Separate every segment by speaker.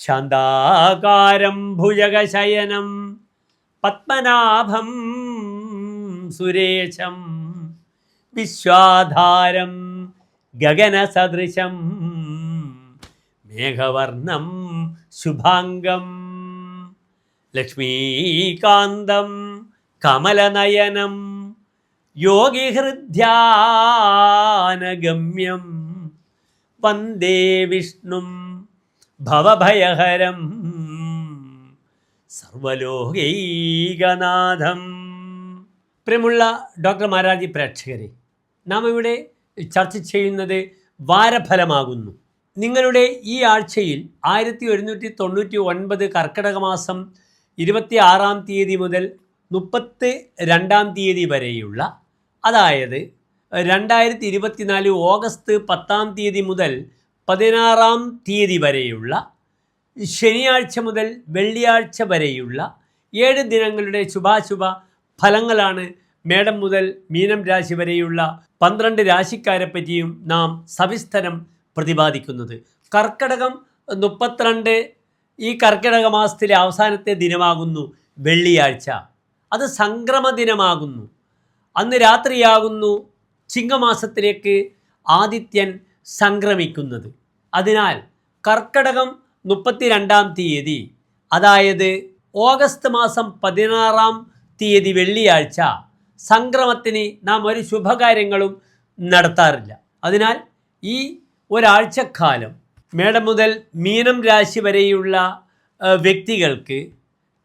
Speaker 1: ശാന്താകാരം ഭുജഗശയനം പത്മനാഭം സുരേശം വിശ്വാധാരം ഗഗനസദൃശം മേഘവർണം ശുഭാംഗം ലക്ഷ്മീകാന്തം കമലനയനം യോഗിഹൃദ്യാനഗമ്യം വന്ദേ വിഷ്ണും ഭവഭയഹരം. സർവലോകൈകനാഥം. പ്രിയമുള്ള ഡോക്ടർ മാരാജി പ്രേക്ഷകരെ നാം ഇവിടെ ചർച്ച ചെയ്യുന്നത് വാരഫലമാകുന്നു. നിങ്ങളുടെ ഈ ആഴ്ചയിൽ ആയിരത്തി ഒരുന്നൂറ്റി തൊണ്ണൂറ്റി ഒൻപത് കർക്കിടക മാസം ഇരുപത്തി ആറാം തീയതി മുതൽ മുപ്പത്തി രണ്ടാം തീയതി വരെയുള്ള അതായത് രണ്ടായിരത്തി ഇരുപത്തിനാല് ഓഗസ്റ്റ് പത്താം തീയതി മുതൽ പതിനാറാം തീയതി വരെയുള്ള ശനിയാഴ്ച മുതൽ വെള്ളിയാഴ്ച വരെയുള്ള ഏഴ് ദിനങ്ങളുടെ ശുഭാശുഭ ഫലങ്ങളാണ് മേടം മുതൽ മീനം രാശി വരെയുള്ള പന്ത്രണ്ട് രാശിക്കാരെ പറ്റിയും നാം സവിസ്തരം പ്രതിപാദിക്കുന്നത്. കർക്കിടകം മുപ്പത്തിരണ്ട് ഈ കർക്കിടക മാസത്തിലെ അവസാനത്തെ ദിനമാകുന്നു വെള്ളിയാഴ്ച. അത് സംക്രമ ദിനമാകുന്നു. അന്ന് രാത്രിയാകുന്നു ചിങ്ങമാസത്തിലേക്ക് ആദിത്യൻ സംക്രമിക്കുന്നത്. അതിനാൽ കർക്കടകം മുപ്പത്തിരണ്ടാം തീയതി അതായത് ഓഗസ്റ്റ് മാസം പതിനാറാം തീയതി വെള്ളിയാഴ്ച സംക്രമത്തിന് നാം ഒരു ശുഭകാര്യങ്ങളും നടത്താറില്ല. അതിനാൽ ഈ ഒരാഴ്ചക്കാലം മേടം മുതൽ മീനം രാശി വരെയുള്ള വ്യക്തികൾക്ക്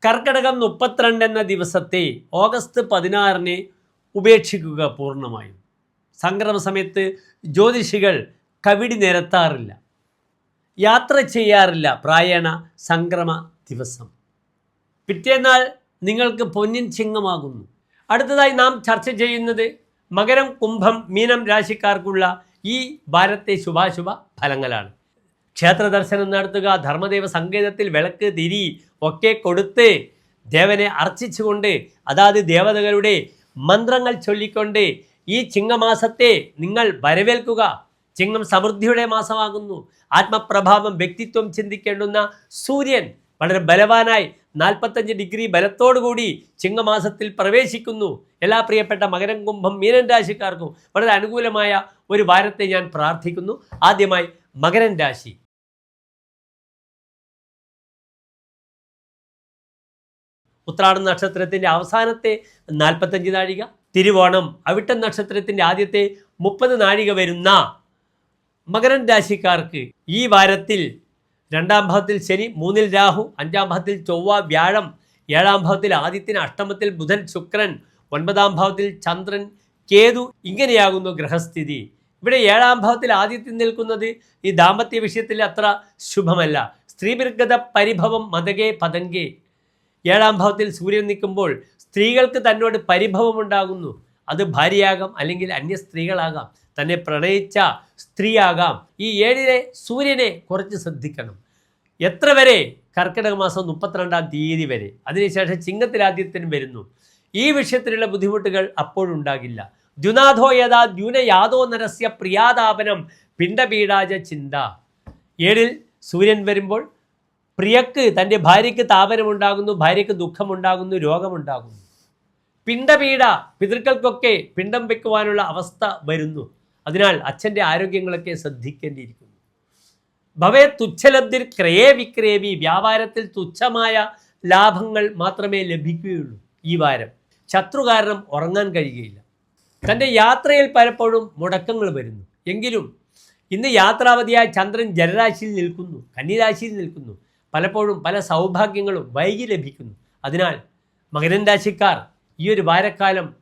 Speaker 1: കർക്കടകം മുപ്പത്തിരണ്ട് എന്ന ദിവസത്തെ ഓഗസ്റ്റ് പതിനാറിന് ഉപേക്ഷിക്കുക പൂർണമായും. സംക്രമ സമയത്ത് ജ്യോതിഷികൾ കവിടി നിരത്താറില്ല. യാത്ര ചെയ്യാറില്ല. പ്രായണ സംക്രമ ദിവസം. പിറ്റേന്നാൾ നിങ്ങൾക്ക് പൊന്നിൻ ചിങ്ങമാകുന്നു. അടുത്തതായി നാം ചർച്ച ചെയ്യുന്നത് മകരം കുംഭം മീനം രാശിക്കാർക്കുള്ള ഈ വാരത്തെ ശുഭാശുഭ ഫലങ്ങളാണ്. ക്ഷേത്ര ദർശനം നടത്തുക ധർമ്മദേവ സങ്കേതത്തിൽ വിളക്ക് തിരി ഒക്കെ കൊടുത്ത് ദേവനെ അർച്ചിച്ചുകൊണ്ട് അതാത് ദേവതകളുടെ മന്ത്രങ്ങൾ ചൊല്ലിക്കൊണ്ട് ഈ ചിങ്ങമാസത്തെ നിങ്ങൾ വരവേൽക്കുക. ചിങ്ങം സമൃദ്ധിയുടെ മാസമാകുന്നു. ആത്മപ്രഭാവം വ്യക്തിത്വം ചിന്തിക്കേണ്ടുന്ന സൂര്യൻ വളരെ ബലവാനായി നാൽപ്പത്തഞ്ച് ഡിഗ്രി ബലത്തോടുകൂടി ചിങ്ങമാസത്തിൽ പ്രവേശിക്കുന്നു. എല്ലാ പ്രിയപ്പെട്ട മകരം കുംഭം മീനൻ രാശിക്കാർക്കും വളരെ അനുകൂലമായ ഒരു വാരത്തെ ഞാൻ പ്രാർത്ഥിക്കുന്നു. ആദ്യമായി മകരൻ രാശി. ഉത്രാടം നക്ഷത്രത്തിന്റെ അവസാനത്തെ നാൽപ്പത്തഞ്ച് നാഴിക തിരുവോണം അവിട്ടം നക്ഷത്രത്തിന്റെ ആദ്യത്തെ മുപ്പത് നാഴിക വരുന്ന മകരൻ രാശിക്കാർക്ക് ഈ വാരത്തിൽ രണ്ടാം ഭാവത്തിൽ ശനി മൂന്നിൽ രാഹു അഞ്ചാം ഭാവത്തിൽ ചൊവ്വ വ്യാഴം ഏഴാം ഭാവത്തിൽ ആദിത്യൻ അഷ്ടമത്തിൽ ബുധൻ ശുക്രൻ ഒൻപതാം ഭാവത്തിൽ ചന്ദ്രൻ കേതു ഇങ്ങനെയാകുന്നു ഗ്രഹസ്ഥിതി. ഇവിടെ ഏഴാം ഭാവത്തിൽ ആദിത്യൻ നിൽക്കുന്നത് ഈ ദാമ്പത്യ വിഷയത്തിൽ അത്ര ശുഭമല്ല. സ്ത്രീവിർഗത പരിഭവം മതകേ പതങ്കേ. ഏഴാം ഭാവത്തിൽ സൂര്യൻ നിൽക്കുമ്പോൾ സ്ത്രീകൾക്ക് തന്നോട് പരിഭവമുണ്ടാകുന്നു. അത് ഭാര്യയാകാം അല്ലെങ്കിൽ അന്യ സ്ത്രീകളാകാം. തന്നെ പ്രണയിച്ച സ്ത്രീയാകാം. ഈ ഏഴിലെ സൂര്യനെ കുറച്ച് ശ്രദ്ധിക്കണം. എത്ര വരെ? കർക്കിടക മാസം മുപ്പത്തിരണ്ടാം തീയതി വരെ. അതിനുശേഷം ചിങ്ങത്തിലാദ്യത്തിന് വരുന്നു. ഈ വിഷയത്തിലുള്ള ബുദ്ധിമുട്ടുകൾ അപ്പോഴുണ്ടാകില്ല. ദ്യുനാഥോ യഥാ ദ്യുനയാദോ നരസ്യ പ്രിയാതാപനം പിണ്ടപീഡാജ ചിന്ത. ഏഴിൽ സൂര്യൻ വരുമ്പോൾ പ്രിയക്ക് തന്റെ ഭാര്യയ്ക്ക് താപനമുണ്ടാകുന്നു ഭാര്യയ്ക്ക് ദുഃഖമുണ്ടാകുന്നു രോഗമുണ്ടാകുന്നു. പിണ്ടപീഡ പിതൃക്കൾക്കൊക്കെ പിണ്ടം വെക്കുവാനുള്ള അവസ്ഥ വരുന്നു. അതിനാൽ അച്ഛന്റെ ആരോഗ്യങ്ങളൊക്കെ ശ്രദ്ധിക്കേണ്ടിയിരിക്കുന്നു. ഭവേ തുച്ഛലബ്ധിർ ക്രയേ വിക്രേവി വ്യാപാരത്തിൽ തുച്ഛമായ ലാഭങ്ങൾ മാത്രമേ ലഭിക്കുകയുള്ളൂ ഈ വാരം. ശത്രു കാരണം ഉറങ്ങാൻ കഴിയുകയില്ല. തന്റെ യാത്രയിൽ പലപ്പോഴും മുടക്കങ്ങൾ വരുന്നു. എങ്കിലും ഇന്ന് യാത്രാവധിയായ ചന്ദ്രൻ ജലരാശിയിൽ നിൽക്കുന്നു കന്നിരാശിയിൽ നിൽക്കുന്നു. പലപ്പോഴും പല സൗഭാഗ്യങ്ങളും വൈകി ലഭിക്കുന്നു. അതിനാൽ മകരൻ രാശിക്കാർ ഈ ഒരു വാരക്കാലം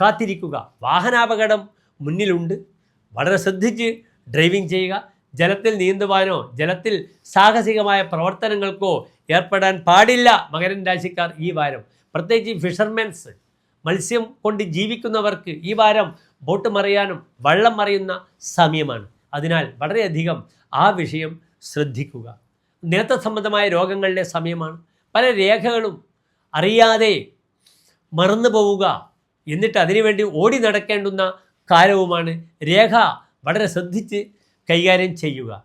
Speaker 1: കാത്തിരിക്കുക. വാഹനാപകടം മുന്നിലുണ്ട്. വളരെ ശ്രദ്ധിച്ച് ഡ്രൈവിംഗ് ചെയ്യുക. ജലത്തിൽ നീന്തുവാനോ ജലത്തിൽ സാഹസികമായ പ്രവർത്തനങ്ങൾക്കോ ഏർപ്പെടാൻ പാടില്ല മകരൻ രാശിക്കാർ ഈ വാരം. പ്രത്യേകിച്ച് ഫിഷർമെൻസ് മത്സ്യം കൊണ്ട് ജീവിക്കുന്നവർക്ക് ഈ വാരം ബോട്ട് മറിയാനും വള്ളം മറിയുന്ന സമയമാണ്. അതിനാൽ വളരെയധികം ആ വിഷയം ശ്രദ്ധിക്കുക. നേത്ര സംബന്ധമായ രോഗങ്ങളുടെ സമയമാണ്. പല രേഖകളും അറിയാതെ മറന്നു പോവുക എന്നിട്ട് അതിനുവേണ്ടി ഓടി നടക്കേണ്ടുന്ന കാലവുമാണ് രേഖ വളരെ ശ്രദ്ധിച്ച് കൈകാര്യം ചെയ്യുക.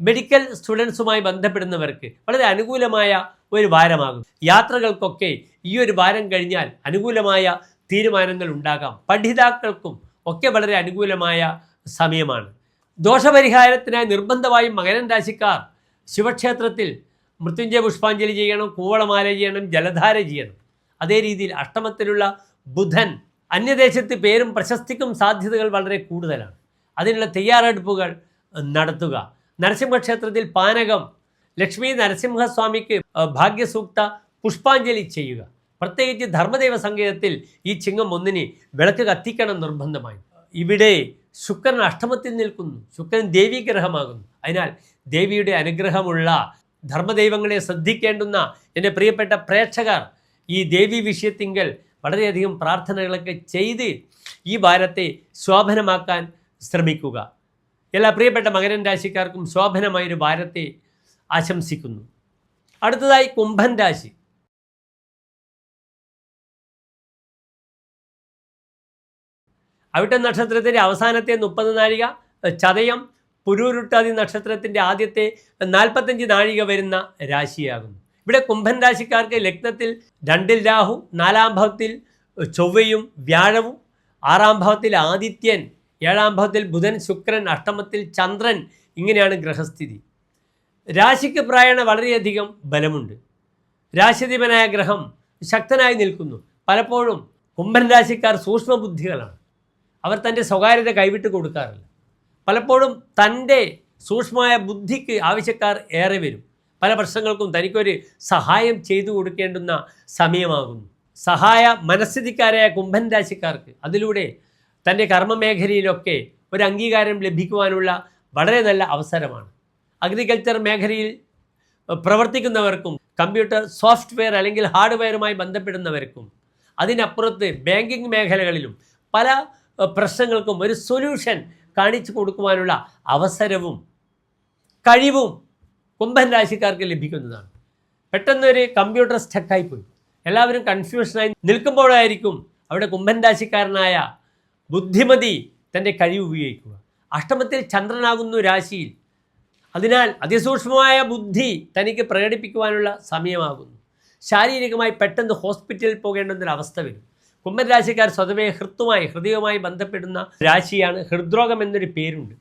Speaker 1: മെഡിക്കൽ സ്റ്റുഡൻസുമായി ബന്ധപ്പെടുന്നവർക്ക് വളരെ അനുകൂലമായ ഒരു വാരമാകും. യാത്രകൾക്കൊക്കെ ഈ ഒരു വാരം കഴിഞ്ഞാൽ അനുകൂലമായ തീരുമാനങ്ങൾ ഉണ്ടാകാം. പഠിതാക്കൾക്കും ഒക്കെ വളരെ അനുകൂലമായ സമയമാണ്. ദോഷപരിഹാരത്തിനായി നിർബന്ധമായും മകരൻ രാശിക്കാർ ശിവക്ഷേത്രത്തിൽ മൃത്യുഞ്ജയ പുഷ്പാഞ്ജലി ചെയ്യണം കൂവളമാല ചെയ്യണം ജലധാര ചെയ്യണം. അതേ രീതിയിൽ അഷ്ടമത്തിലുള്ള ബുധൻ അന്യദേശത്ത് പേരും പ്രശസ്തിക്കും സാധ്യതകൾ വളരെ കൂടുതലാണ്. അതിനുള്ള തയ്യാറെടുപ്പുകൾ നടത്തുക. നരസിംഹക്ഷേത്രത്തിൽ പാനകം ലക്ഷ്മി നരസിംഹസ്വാമിക്ക് ഭാഗ്യസൂക്ത പുഷ്പാഞ്ജലി ചെയ്യുക. പ്രത്യേകിച്ച് ധർമ്മദേവ സംഗീതത്തിൽ ഈ ചിങ്ങം ഒന്നിന് വിളക്ക് കത്തിക്കണം നിർബന്ധമായി. ഇവിടെ ശുക്രൻ അഷ്ടമത്തിൽ നിൽക്കുന്നു. ശുക്രൻ ദേവീഗ്രഹമാകുന്നു. അതിനാൽ ദേവിയുടെ അനുഗ്രഹമുള്ള ധർമ്മദൈവങ്ങളെ ശ്രദ്ധിക്കേണ്ടുന്ന എന്റെ പ്രിയപ്പെട്ട പ്രേക്ഷകർ ഈ ദേവി വിഷയത്തിങ്കൽ വളരെയധികം പ്രാർത്ഥനകളൊക്കെ ചെയ്ത് ഈ ഭാരത്തെ ശോഭനമാക്കാൻ ശ്രമിക്കുക. എല്ലാ പ്രിയപ്പെട്ട മകരൻ രാശിക്കാർക്കും ശോഭനമായൊരു ഭാരത്തെ ആശംസിക്കുന്നു. അടുത്തതായി കുംഭൻ രാശി. അവിട്ട നക്ഷത്രത്തിന്റെ അവസാനത്തെ മുപ്പത് നാഴിക ചതയം പുരൂരുട്ടാതി നക്ഷത്രത്തിന്റെ ആദ്യത്തെ നാൽപ്പത്തഞ്ച് നാഴിക വരുന്ന രാശിയാകുന്നു. ഇവിടെ കുംഭൻ രാശിക്കാർക്ക് ലഗ്നത്തിൽ രണ്ടിൽ രാഹു നാലാം ഭാവത്തിൽ ചൊവ്വയും വ്യാഴവും ആറാം ഭാവത്തിൽ ആദിത്യൻ ഏഴാം ഭാവത്തിൽ ബുധൻ ശുക്രൻ അഷ്ടമത്തിൽ ചന്ദ്രൻ ഇങ്ങനെയാണ് ഗ്രഹസ്ഥിതി. രാശിക്ക് പ്രായണ വളരെയധികം ബലമുണ്ട്. രാശിധിപനായ ഗ്രഹം ശക്തനായി നിൽക്കുന്നു. പലപ്പോഴും കുംഭൻ രാശിക്കാർ സൂക്ഷ്മബുദ്ധികളാണ്. അവർ തന്റെ സ്വകാര്യത കൈവിട്ട് കൊടുക്കാറില്ല. പലപ്പോഴും തന്റെ സൂക്ഷ്മമായ ബുദ്ധിക്ക് ആവശ്യക്കാർ ഏറെ വരും. പല പ്രശ്നങ്ങൾക്കും തനിക്കൊരു സഹായം ചെയ്തു കൊടുക്കേണ്ടുന്ന സമയമാകുന്നു. സഹായ മനസ്ഥിതിക്കാരായ കുംഭൻ രാശിക്കാർക്ക് അതിലൂടെ തന്റെ കർമ്മമേഖലയിലൊക്കെ ഒരു അംഗീകാരം ലഭിക്കുവാനുള്ള വളരെ നല്ല അവസരമാണ്. അഗ്രികൾച്ചർ മേഖലയിൽ പ്രവർത്തിക്കുന്നവർക്കും കമ്പ്യൂട്ടർ സോഫ്റ്റ്വെയർ അല്ലെങ്കിൽ ഹാർഡ്വെയറുമായി ബന്ധപ്പെടുന്നവർക്കും അതിനപ്പുറത്ത് ബാങ്കിങ് മേഖലകളിലും പല പ്രശ്നങ്ങൾക്കും ഒരു സൊല്യൂഷൻ കാണിച്ചു കൊടുക്കുവാനുള്ള അവസരവും കഴിവും കുംഭൻ രാശിക്കാർക്ക് ലഭിക്കുന്നതാണ്. പെട്ടെന്നൊരു കമ്പ്യൂട്ടർ സ്റ്റക്കായിപ്പോയി എല്ലാവരും കൺഫ്യൂഷനായി നിൽക്കുമ്പോഴായിരിക്കും അവിടെ കുംഭൻ രാശിക്കാരനായ ബുദ്ധിമതി തന്റെ കഴിവ് ഉപയോഗിക്കുക. അഷ്ടമത്തിൽ ചന്ദ്രനാകുന്നു രാശിയിൽ. അതിനാൽ അതിസൂക്ഷ്മമായ ബുദ്ധി തനിക്ക് പ്രകടിപ്പിക്കുവാനുള്ള സമയമാകുന്നു. ശാരീരികമായി പെട്ടെന്ന് ഹോസ്പിറ്റലിൽ പോകേണ്ടുന്നൊരവസ്ഥ വരും. കുംഭൻ രാശിക്കാർ സ്വതവേ ഹൃത്തുമായി ഹൃദയവുമായി ബന്ധപ്പെടുന്ന രാശിയാണ്. ഹൃദ്രോഗം എന്നൊരു പേരുണ്ട്.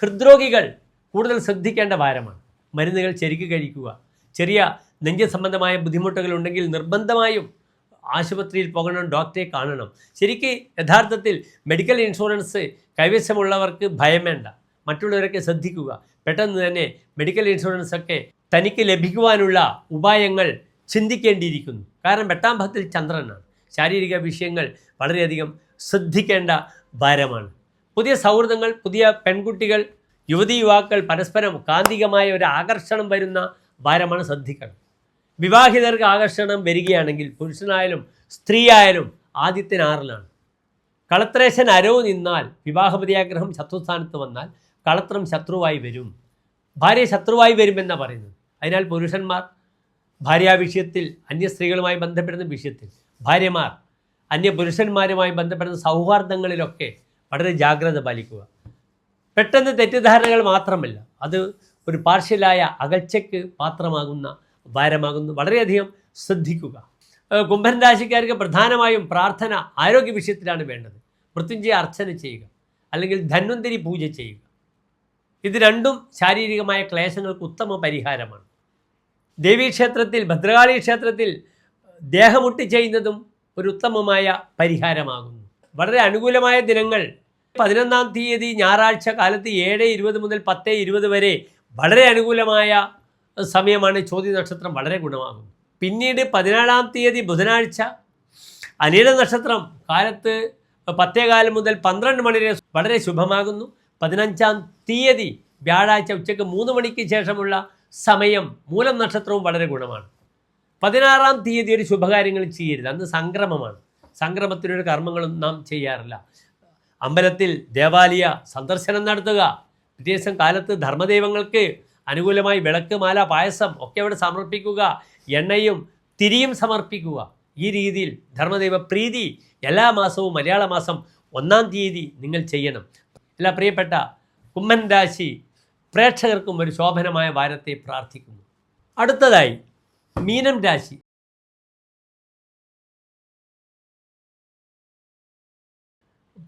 Speaker 1: ഹൃദ്രോഗികൾ കൂടുതൽ ശ്രദ്ധിക്കേണ്ട വാരമാണ്. മരുന്നുകൾ ശരിക്ക് കഴിക്കുക. ചെറിയ നെഞ്ച സംബന്ധമായ ബുദ്ധിമുട്ടുകൾ ഉണ്ടെങ്കിൽ നിർബന്ധമായും ആശുപത്രിയിൽ പോകണം ഡോക്ടറെ കാണണം. ശരിക്ക് യഥാർത്ഥത്തിൽ മെഡിക്കൽ ഇൻഷുറൻസ് കൈവശമുള്ളവർക്ക് ഭയം വേണ്ട. മറ്റുള്ളവരൊക്കെ ശ്രദ്ധിക്കുക. പെട്ടെന്ന് തന്നെ മെഡിക്കൽ ഇൻഷുറൻസ് ഒക്കെ തനിക്ക് ലഭിക്കുവാനുള്ള ഉപായങ്ങൾ ചിന്തിക്കേണ്ടിയിരിക്കുന്നു. കാരണം എട്ടാം ഭാഗത്തിൽ ചന്ദ്രനാണ്. ശാരീരിക വിഷയങ്ങൾ വളരെയധികം ശ്രദ്ധിക്കേണ്ട ഭാരമാണ്. പുതിയ സൗഹൃദങ്ങൾ പുതിയ പെൺകുട്ടികൾ യുവതി യുവാക്കൾ പരസ്പരം കാന്തികമായ ഒരു ആകർഷണം വരുന്ന വാരമാണ് ശ്രദ്ധിക്കണം വിവാഹിതർക്ക് ആകർഷണം വരികയാണെങ്കിൽ പുരുഷനായാലും സ്ത്രീയായാലും ആയാലും ആദിത്യനാറിലാണ് കളത്രേശൻ അരവ് നിന്നാൽ വിവാഹപതിയാഗ്രഹം ശത്രുസ്ഥാനത്ത് വന്നാൽ കളത്രം ശത്രുവായി വരും. ഭാര്യ ശത്രുവായി വരുമെന്നാണ് പറയുന്നത്. അതിനാൽ പുരുഷന്മാർ ഭാര്യാ വിഷയത്തിൽ അന്യ സ്ത്രീകളുമായി ബന്ധപ്പെടുന്ന വിഷയത്തിൽ ഭാര്യമാർ അന്യ പുരുഷന്മാരുമായി ബന്ധപ്പെടുന്ന സൗഹാർദ്ദങ്ങളിലൊക്കെ വളരെ ജാഗ്രത പാലിക്കുക. പെട്ടെന്ന് തെറ്റിദ്ധാരണകൾ മാത്രമല്ല അത് ഒരു പാർഷ്യലായ അകൽച്ചയ്ക്ക് പാത്രമാകുന്ന ഭാരമാകുന്നു വളരെയധികം ശ്രദ്ധിക്കുക. കുംഭൻ രാശിക്കാർക്ക് പ്രധാനമായും പ്രാർത്ഥന ആരോഗ്യ വിഷയത്തിലാണ് വേണ്ടത്. മൃത്യുഞ്ജയ അർച്ചന ചെയ്യുക അല്ലെങ്കിൽ ധന്വന്തരി പൂജ ചെയ്യുക. ഇത് രണ്ടും ശാരീരികമായ ക്ലേശങ്ങൾക്ക് ഉത്തമ പരിഹാരമാണ്. ദേവീക്ഷേത്രത്തിൽ ഭദ്രകാളി ക്ഷേത്രത്തിൽ ദേഹമുട്ടി ചെയ്യുന്നതും ഒരു ഉത്തമമായ പരിഹാരമാകുന്നു. വളരെ അനുകൂലമായ ദിനങ്ങൾ പതിനൊന്നാം തീയതി ഞായറാഴ്ച കാലത്ത് ഏഴ് ഇരുപത് മുതൽ പത്ത് ഇരുപത് വരെ വളരെ അനുകൂലമായ സമയമാണ് ചോദ്യ നക്ഷത്രം വളരെ ഗുണമാകും പിന്നീട് പതിനാലാം തീയതി ബുധനാഴ്ച അനില നക്ഷത്രം കാലത്ത് പത്തേകാലം മുതൽ പന്ത്രണ്ട് മണി വരെ വളരെ ശുഭമാകുന്നു. പതിനഞ്ചാം തീയതി വ്യാഴാഴ്ച ഉച്ചയ്ക്ക് മൂന്ന് മണിക്ക് ശേഷമുള്ള സമയം മൂലം നക്ഷത്രവും വളരെ ഗുണമാണ്. പതിനാറാം തീയതി ഒരു ശുഭകാര്യങ്ങൾ ചെയ്യരുത്. അന്ന് സംക്രമമാണ്. സംക്രമത്തിനൊരു കർമ്മങ്ങളും നാം ചെയ്യാറില്ല. അമ്പലത്തിൽ ദേവാലയ സന്ദർശനം നടത്തുക. പിറ്റേ ദിവസം കാലത്ത് ധർമ്മദൈവങ്ങൾക്ക് അനുകൂലമായി വിളക്ക് മാല പായസം ഒക്കെ അവിടെ സമർപ്പിക്കുക. എണ്ണയും തിരിയും സമർപ്പിക്കുക. ഈ രീതിയിൽ ധർമ്മദൈവ പ്രീതി എല്ലാ മാസവും മലയാള മാസം ഒന്നാം തീയതി നിങ്ങൾ ചെയ്യണം. എല്ലാ പ്രിയപ്പെട്ട കുമ്മൻ രാശി പ്രേക്ഷകർക്കും ഒരു ശോഭനമായ വാരത്തെ പ്രാർത്ഥിക്കുന്നു. അടുത്തതായി മീനം രാശി.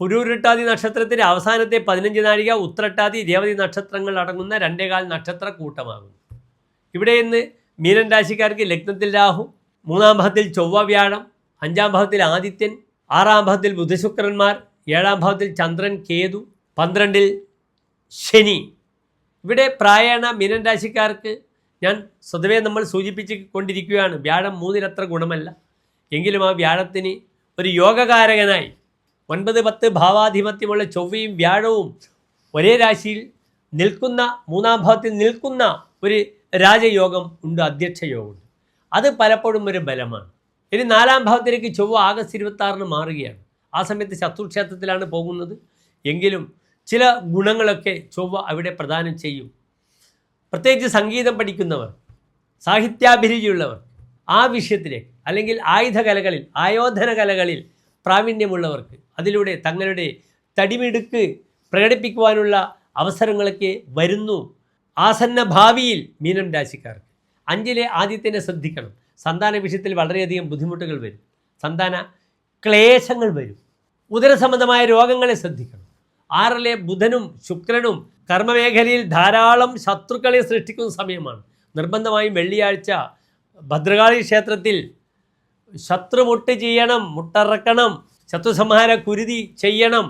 Speaker 1: പുരൂരുട്ടാതി നക്ഷത്രത്തിന്റെ അവസാനത്തെ പതിനഞ്ച് നാഴിക ഉത്രട്ടാതി രേവതി നക്ഷത്രങ്ങൾ അടങ്ങുന്ന രണ്ടേകാൽ നക്ഷത്ര കൂട്ടമാകുന്നു ഇവിടെ ഇന്ന് മീനൻ രാശിക്കാർക്ക് ലഗ്നത്തിൽ രാഹു മൂന്നാം ഭാവത്തിൽ ചൊവ്വ വ്യാഴം അഞ്ചാം ഭാവത്തിൽ ആദിത്യൻ ആറാം ഭാവത്തിൽ ബുധശുക്രന്മാർ ഏഴാം ഭാവത്തിൽ ചന്ദ്രൻ കേതു പന്ത്രണ്ടിൽ ശനി. ഇവിടെ പ്രായണ മീനൻ രാശിക്കാർക്ക് ഞാൻ സ്വതവേ നമ്മൾ സൂചിപ്പിച്ച് കൊണ്ടിരിക്കുകയാണ് വ്യാഴം മൂന്നിലത്ര ഗുണമല്ല. എങ്കിലും ആ വ്യാഴത്തിന് ഒരു യോഗകാരകനായി ഒൻപത് പത്ത് ഭാവാധിപത്യമുള്ള ചൊവ്വയും വ്യാഴവും ഒരേ രാശിയിൽ നിൽക്കുന്ന മൂന്നാം ഭാവത്തിൽ നിൽക്കുന്ന ഒരു രാജയോഗം ഉണ്ട് അധ്യക്ഷ യോഗമുണ്ട് അത് പലപ്പോഴും ഒരു ബലമാണ്. ഇനി നാലാം ഭാവത്തിലേക്ക് ചൊവ്വ ആഗസ്റ്റ് ഇരുപത്തി മാറുകയാണ്. ആ സമയത്ത് ശത്രുക്ഷേത്രത്തിലാണ് പോകുന്നത്. എങ്കിലും ചില ഗുണങ്ങളൊക്കെ ചൊവ്വ അവിടെ പ്രദാനം ചെയ്യും. പ്രത്യേകിച്ച് സംഗീതം പഠിക്കുന്നവർ സാഹിത്യാഭിരുചിയുള്ളവർ ആ വിഷയത്തിലേക്ക് അല്ലെങ്കിൽ ആയുധ കലകളിൽ ആയോധന കലകളിൽ പ്രാവീണ്യമുള്ളവർക്ക് അതിലൂടെ തങ്ങളുടെ തടിമിടുക്ക് പ്രകടിപ്പിക്കുവാനുള്ള അവസരങ്ങളൊക്കെ വരുന്നു. ആസന്ന ഭാവിയിൽ മീനം രാശിക്കാർക്ക്. അഞ്ചിലെ ആദ്യത്തിനെ ശ്രദ്ധിക്കണം. സന്താന വിഷയത്തിൽ വളരെയധികം ബുദ്ധിമുട്ടുകൾ വരും. സന്താന ക്ലേശങ്ങൾ വരും. ഉദരസംബന്ധമായ രോഗങ്ങളെ ശ്രദ്ധിക്കണം. ആറിലെ ബുധനും ശുക്രനും കർമ്മമേഖലയിൽ ധാരാളം ശത്രുക്കളെ സൃഷ്ടിക്കുന്ന സമയമാണ്. നിർബന്ധമായും വെള്ളിയാഴ്ച ഭദ്രകാളി ക്ഷേത്രത്തിൽ ശത്രുമുട്ട് ചെയ്യണം മുട്ടറക്കണം. ശത്രുസംഹാര കുരുതി ചെയ്യണം.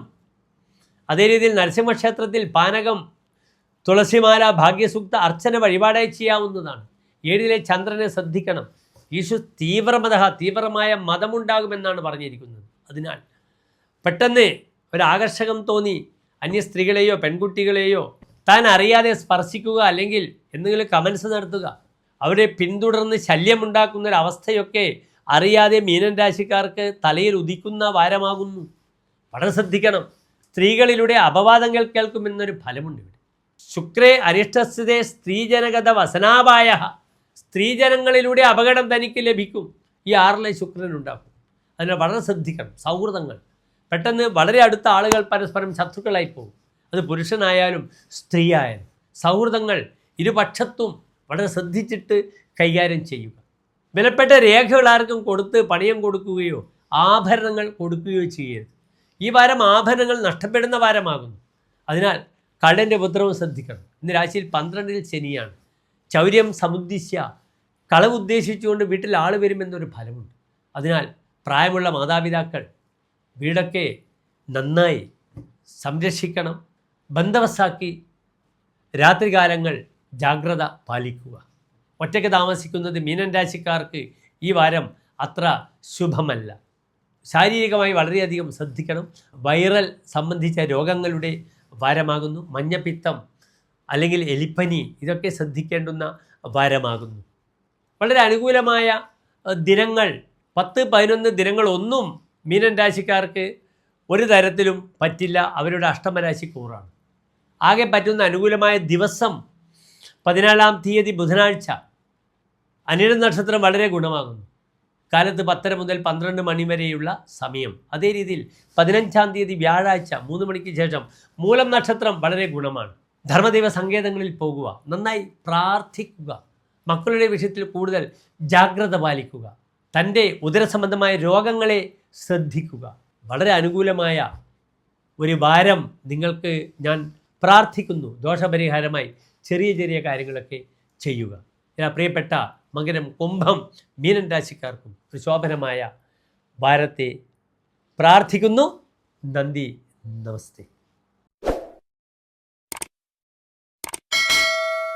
Speaker 1: അതേ രീതിയിൽ നരസിംഹക്ഷേത്രത്തിൽ പാനകം തുളസിമാല ഭാഗ്യസൂക്ത അർച്ചന വഴിപാടായി ചെയ്യാവുന്നതാണ്. ഏഴിലെ ചന്ദ്രനെ ശ്രദ്ധിക്കണം. യേശു തീവ്രമത തീവ്രമായ മതമുണ്ടാകുമെന്നാണ് പറഞ്ഞിരിക്കുന്നത്. അതിനാൽ പെട്ടെന്ന് ഒരാകർഷകം തോന്നി അന്യ സ്ത്രീകളെയോ പെൺകുട്ടികളെയോ താൻ അറിയാതെ സ്പർശിക്കുക അല്ലെങ്കിൽ എന്തെങ്കിലും കമൻസ് നടത്തുക. അവരെ പിന്തുടർന്ന് ശല്യമുണ്ടാക്കുന്ന ഒരു അവസ്ഥയൊക്കെ അറിയാതെ മീനൻ രാശിക്കാർക്ക് തലയിൽ ഉദിക്കുന്ന വാരമാകുന്നു. വളരെ ശ്രദ്ധിക്കണം. സ്ത്രീകളിലൂടെ അപവാദങ്ങൾ കേൾക്കുമെന്നൊരു ഫലമുണ്ട് ഇവിടെ. ശുക്രേ അരിഷ്ടസ്ഥിതെ സ്ത്രീജനഗത വസനാപായ സ്ത്രീജനങ്ങളിലൂടെ അപകടം തനിക്ക് ലഭിക്കും. ഈ ആറിലെ ശുക്രൻ ഉണ്ടാക്കും അതിനാൽ വളരെ ശ്രദ്ധിക്കണം. സൗഹൃദങ്ങൾ. പെട്ടെന്ന് വളരെ അടുത്ത ആളുകൾ പരസ്പരം ശത്രുക്കളായി പോകും. അത് പുരുഷനായാലും സ്ത്രീയായാലും. സൗഹൃദങ്ങൾ ഇരുപക്ഷത്തും വളരെ ശ്രദ്ധിച്ചിട്ട് കൈകാര്യം ചെയ്യുക. വിലപ്പെട്ട രേഖകൾ ആർക്കും കൊടുത്ത് പണയം കൊടുക്കുകയോ ആഭരണങ്ങൾ കൊടുക്കുകയോ ചെയ്യരുത്. ഈ വാരം ആഭരണങ്ങൾ നഷ്ടപ്പെടുന്ന വാരമാകുന്നു. അതിനാൽ കടന്റെ ഉപദ്രവം ശ്രദ്ധിക്കണം. ഇന്ന് രാശിയിൽ പന്ത്രണ്ടിൽ ശനിയാണ്. ചൗര്യം സമുദ്ദിശ്യ. കളവ് ഉദ്ദേശിച്ചുകൊണ്ട് വീട്ടിൽ ആൾ വരുമെന്നൊരു ഫലമുണ്ട്. അതിനാൽ പ്രായമുള്ള മാതാപിതാക്കൾ വീടൊക്കെ നന്നായി സംരക്ഷിക്കണം. ബന്ധവസാക്കി രാത്രികാലങ്ങൾ ജാഗ്രത പാലിക്കുക. ഒറ്റയ്ക്ക് താമസിക്കുന്നത് മീനൻ രാശിക്കാർക്ക് ഈ വാരം അത്ര ശുഭമല്ല. ശാരീരികമായി വളരെയധികം ശ്രദ്ധിക്കണം. വൈറൽ സംബന്ധിച്ച രോഗങ്ങളുടെ വാരമാകുന്നു. മഞ്ഞപ്പിത്തം അല്ലെങ്കിൽ എലിപ്പനി ഇതൊക്കെ ശ്രദ്ധിക്കേണ്ടുന്ന വാരമാകുന്നു. വളരെ അനുകൂലമായ ദിനങ്ങൾ പത്ത് പതിനൊന്ന് ദിനങ്ങളൊന്നും മീനൻ രാശിക്കാർക്ക് ഒരു തരത്തിലും പറ്റില്ല. അവരുടെ അഷ്ടമരാശി കൂറാണ്. ആകെ പറ്റുന്ന അനുകൂലമായ ദിവസം പതിനാലാം തീയതി ബുധനാഴ്ച. അനിഴ നക്ഷത്രം വളരെ ഗുണമാകുന്നു. കാലത്ത് പത്തര മുതൽ പന്ത്രണ്ട് മണി വരെയുള്ള സമയം. അതേ രീതിയിൽ പതിനഞ്ചാം തീയതി വ്യാഴാഴ്ച മൂന്ന് മണിക്ക് ശേഷം മൂലം നക്ഷത്രം വളരെ ഗുണമാണ്. ധർമ്മദൈവ സങ്കേതങ്ങളിൽ പോകുക നന്നായി പ്രാർത്ഥിക്കുക മക്കളുടെ വിഷയത്തിൽ കൂടുതൽ ജാഗ്രത പാലിക്കുക തന്റെ ഉദരസംബന്ധമായ രോഗങ്ങളെ ശ്രദ്ധിക്കുക. വളരെ അനുകൂലമായ ഒരു വാരം നിങ്ങൾക്ക് ഞാൻ പ്രാർത്ഥിക്കുന്നു. ദോഷപരിഹാരമായി ചെറിയ ചെറിയ കാര്യങ്ങളൊക്കെ ചെയ്യുക. പ്രിയപ്പെട്ട മകരം കുംഭം മീനൻ രാശിക്കാർക്കും ഒരു ശോഭനമായ വാരത്തെ പ്രാർത്ഥിക്കുന്നു. നന്ദി നമസ്തേ.